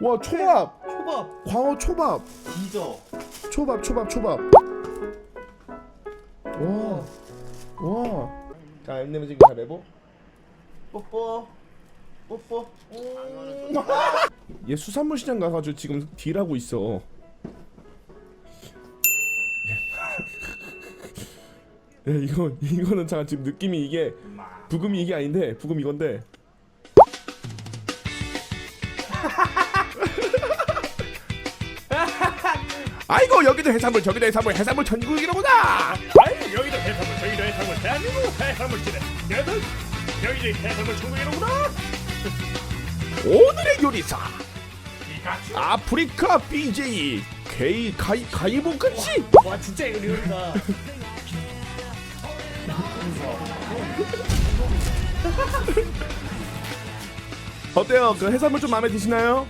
와 초밥. 초밥. 광어 초밥. 기저. 초밥 초밥 초밥. 와와자 엠nem은 지금 잘 해보. 뽀뽀. 뽀뽀. 얘 수산물 시장 가가지고 지금 딜하고 있어. 야 이거 이거는 잠깐 지금 느낌이 이게 부금이 이게 아닌데 부금 이건데 아이고 여기도 해산물 저기도 해산물 해산물 전국이로구나. 아이 여기도 해산물 저기도 해산물 대한민국 해산물지대 여덟 여기도 해산물 천국이로구나. 오늘의 요리사. 피카츄 아프리카 BJ 게이 가이 가이보 끝이 와 진짜 이거 리얼이다. 어때요? 그 해산물 좀 마음에 드시나요?